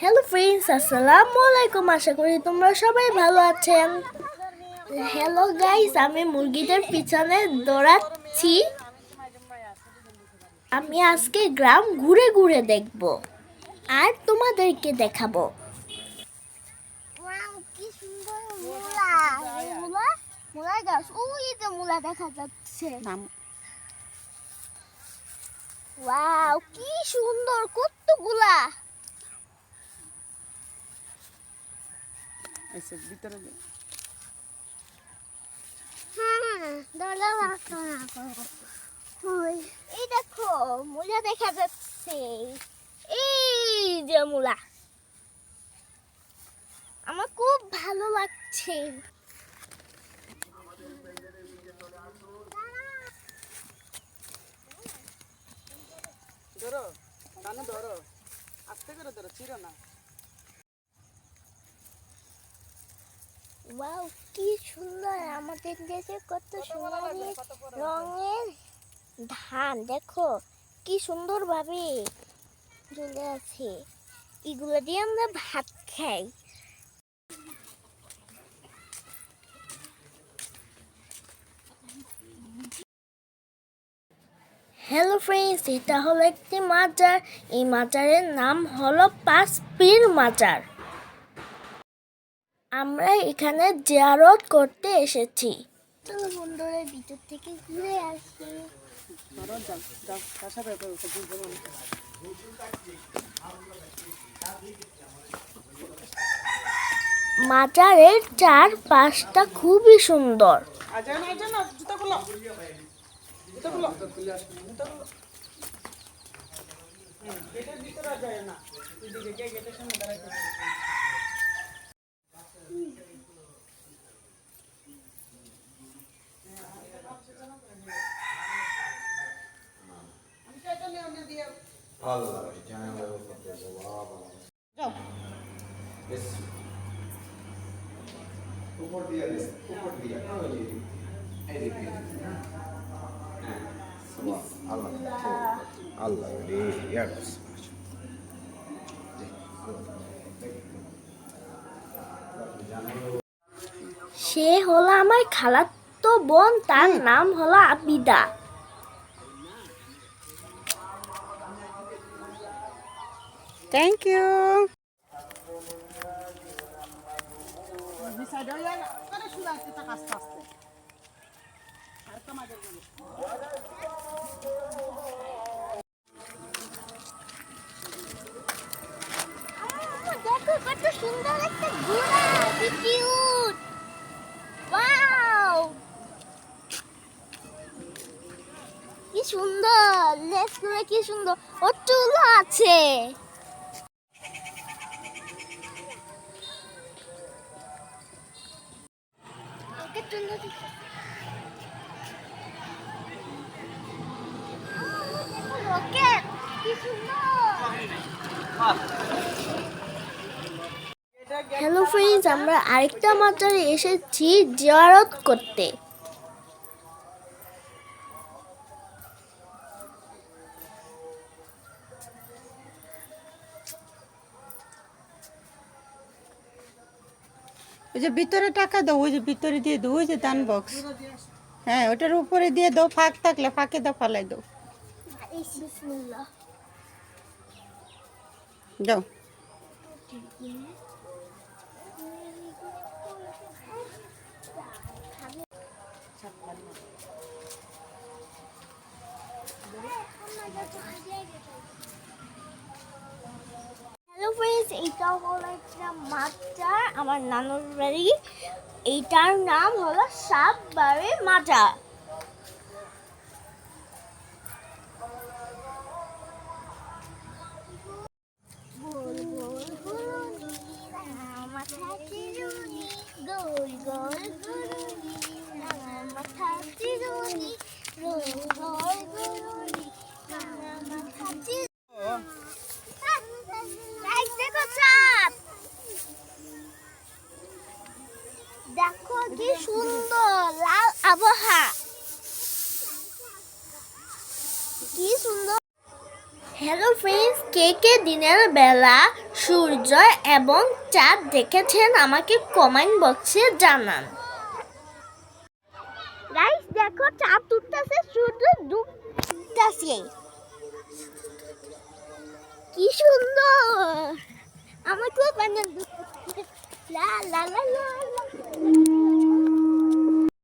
Hello friends আসসালামু আলাইকুম আশা করি তোমরা সবাই ভালো আছেন। হ্যালো গাইস আমি মুরগিদের পিছনে দৌড়াচ্ছি। আমি আজকে গ্রাম ঘুরে ঘুরে দেখব। আর তোমাদেরকে দেখাবো। ওয়াও কি সুন্দর মূলা। এই মূলা মূলা গাছ। ওই যে মূলা দেখা যাচ্ছে। ওয়াও কি সুন্দর কতগুলা। এসে ভিতরে এই দেখো মূলা দেখা যাচ্ছে। এই যে মূলা। আমার খুব ভালো লাগছে। ধরো কানে ধরো। আস্তে করে ধরো চিরো না। ওয়াও কি সুন্দর। আমাদের দেশে কত সুন্দর রঙের ধান দেখো কি সুন্দর ভাবে ঝুলে আছে। এগুলো দিয়ে আমরা ভাত খাই। হ্যালো ফ্রেন্ডস এটা হলো একটি মাজার। এই মাজারের নাম হলো পাঁচ পীর মাজার। আমরা এখানে জিয়ারত করতে এসেছি। চলো বন্ধুরা ভিতর থেকে ঘুরে আসি। মাজারের চার পাশটা খুবই সুন্দর। না গেটের ভিতরে যায় গেটের সামনে যাও উপর দিয়ে উপর দিয়ে আল্লাহ আল্লাহ রে ইয়া সে হলো আমার খালাতো বোন তার নাম হলো আবিদা। আম্মু, দেখো কত সুন্দর একটা ঘোড়া কি কিউট কি সুন্দর করে কি সুন্দর ও চুল আছে। হ্যালো ফ্রেন্ডস আমরা আরেকটা মাত্রায় এসেছি জিয়ারত করতে। ওই যে ভিতরে টাকা দাও, ওই যে ভিতরে দিয়ে দাও, ওই যে দান বক্স হ্যাঁ ওটার উপরে দিয়ে দাও, ফাঁক থাকলে ফাঁকে দাও, ফালাই দাও। যাও হলো একটা মাজার আমার নানুর বাড়ি। এইটার নাম হলো সাতবারে মাজার। আবহাওয়া। কি সুন্দর। হ্যালো ফ্রেন্ডস কে কে দিনের বেলা সূর্য এবং চাঁদ দেখেছেন আমাকে কমেন্ট বক্সে জানান। গাইস দেখো, চাঁদ উঠতেছে, সূর্য ডুবতেছে। কি সুন্দর। লা লা লা লা লা।